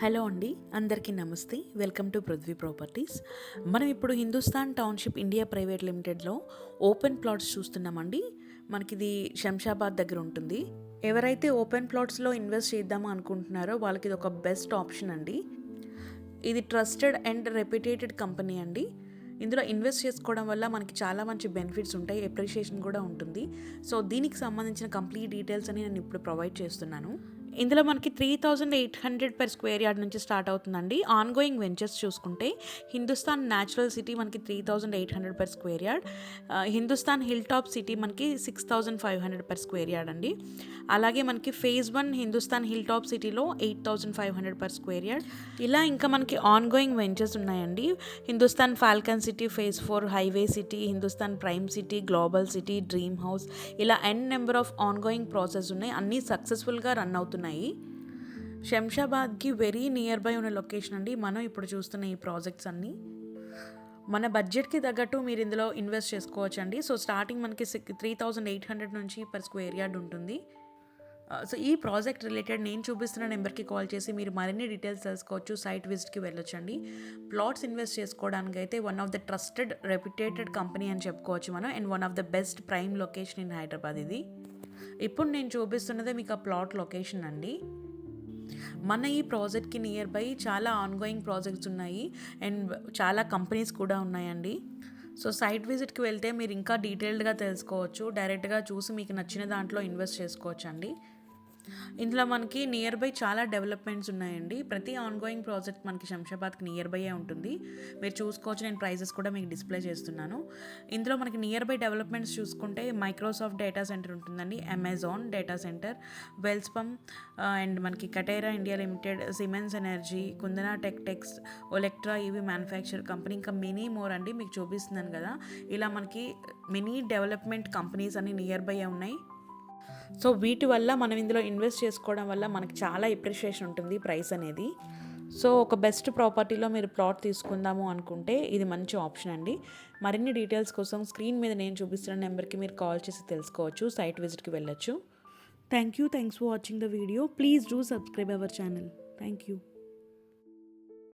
Hello అండి అందరికీ నమస్తే. Welcome to Prithvi properties. మనం ఇప్పుడు హిందుస్థాన్ టౌన్షిప్ ఇండియా ప్రైవేట్ లిమిటెడ్లో ఓపెన్ ప్లాట్స్ చూస్తున్నామండి. మనకి ఇది శంషాబాద్ దగ్గర ఉంటుంది. ఎవరైతే ఓపెన్ ప్లాట్స్లో ఇన్వెస్ట్ చేద్దామో అనుకుంటున్నారో వాళ్ళకి ఇది ఒక బెస్ట్ ఆప్షన్ అండి. ఇది ట్రస్టెడ్ అండ్ రెప్యుటేటెడ్ కంపెనీ అండి. ఇందులో ఇన్వెస్ట్ చేసుకోవడం వల్ల మనకి చాలా మంచి బెనిఫిట్స్ ఉంటాయి ఎప్రిషియేషన్ కూడా ఉంటుంది. సో దీనికి సంబంధించిన కంప్లీట్ డీటెయిల్స్ అని నేను ఇప్పుడు ప్రొవైడ్ చేస్తున్నాను. ఇందులో మనకి three thousand eight hundred per square yard నుంచి స్టార్ట్ అవుతుందండి. ఆన్ గోయింగ్ వెంచర్స్ చూసుకుంటే హిందుస్థాన్ న్యాచురల్ సిటీ మనకి three thousand eight hundred per square yard Hindustan hill top city మనకి six thousand five hundred per square yard అండి. అలాగే మనకి phase one Hindustan hill top సిటీలో eight thousand five hundred per square yard ఇలా ఇంకా మనకి ongoing ventures ఉన్నాయండి. Hindustan falcon city phase four highway city Hindustan prime city global city dream house ఇలా N number of ongoing process ఉన్నాయి. అన్నీ సక్సెస్ఫుల్గా run అవుతున్నాయి. శంషాబాద్కి వెరీ నియర్ బై ఉన్న లొకేషన్ అండి. మనం ఇప్పుడు చూస్తున్న ఈ ప్రాజెక్ట్స్ అన్నీ. మన బడ్జెట్కి తగ్గట్టు మీరు ఇందులో ఇన్వెస్ట్ చేసుకోవచ్చు అండి సో స్టార్టింగ్ మనకి six three thousand eight hundred నుంచి పర్ స్క్వేర్ యార్డ్ ఉంటుంది. Uh, సో ఈ ప్రాజెక్ట్ రిలేటెడ్ నేను చూపిస్తున్న నెంబర్కి కాల్ చేసి మీరు మరిన్ని డీటెయిల్స్ తెలుసుకోవచ్చు సైట్ విజిట్కి వెళ్ళొచ్చండి. ప్లాట్స్ ఇన్వెస్ట్ చేసుకోవడానికి అయితే one of the trusted reputed company అని చెప్పుకోవచ్చు మనం. And one of the best prime location in Hyderabad ఇది. ఇప్పుడు నేను చూపిస్తున్నదే మీకు ఆ ప్లాట్ లొకేషన్ అండి. మన ఈ ప్రాజెక్ట్కి నియర్ బై చాలా ఆన్గోయింగ్ ప్రాజెక్ట్స్ ఉన్నాయి. అండ్ చాలా కంపెనీస్ కూడా ఉన్నాయండి. సో సైట్ విజిట్కి వెళ్తే మీరు ఇంకా డీటెయిల్డ్గా తెలుసుకోవచ్చు. డైరెక్ట్గా చూసి మీకు నచ్చిన దాంట్లో ఇన్వెస్ట్ చేసుకోవచ్చు అండి ఇందులో మనకి నియర్ బై చాలా డెవలప్మెంట్స్ ఉన్నాయండి. ప్రతి ఆన్గోయింగ్ ప్రాజెక్ట్ మనకి శంషాబాద్కి నియర్ బై ఉంటుంది. మీరు చూసుకోవచ్చు నేను ప్రైజెస్ కూడా మీకు డిస్ప్లే చేస్తున్నాను. ఇందులో మనకి నియర్ బై డెవలప్మెంట్స్ చూసుకుంటే మైక్రోసాఫ్ట్ డేటా సెంటర్ ఉంటుందండి Amazon data center Welspun and మనకి కటేరా India limited Siemens energy కుందనా tech tax Olectra ఇవి మ్యానుఫ్యాక్చర్ కంపెనీ ఇంకా మెనీ మోర్ అండి. మీకు చూపిస్తున్నాను కదా. ఇలా మనకి మెనీ డెవలప్మెంట్ కంపెనీస్ అన్ని నియర్ బై ఉన్నాయి. సో వీటి వల్ల మనం ఇందులో ఇన్వెస్ట్ చేసుకోవడం వల్ల మనకి చాలా ఎప్రిషియేషన్ ఉంటుంది ప్రైస్ అనేది. సో ఒక బెస్ట్ ప్రాపర్టీలో మీరు ప్లాట్ తీసుకుందాము అనుకుంటే ఇది మంచి ఆప్షన్ అండి. మరిన్ని డీటెయిల్స్ కోసం స్క్రీన్ మీద నేను చూపిస్తున్న నెంబర్కి మీరు కాల్ చేసి తెలుసుకోవచ్చు సైట్ విజిట్కి వెళ్ళొచ్చు. Thank you thanks for watching the video please do subscribe our channel thank you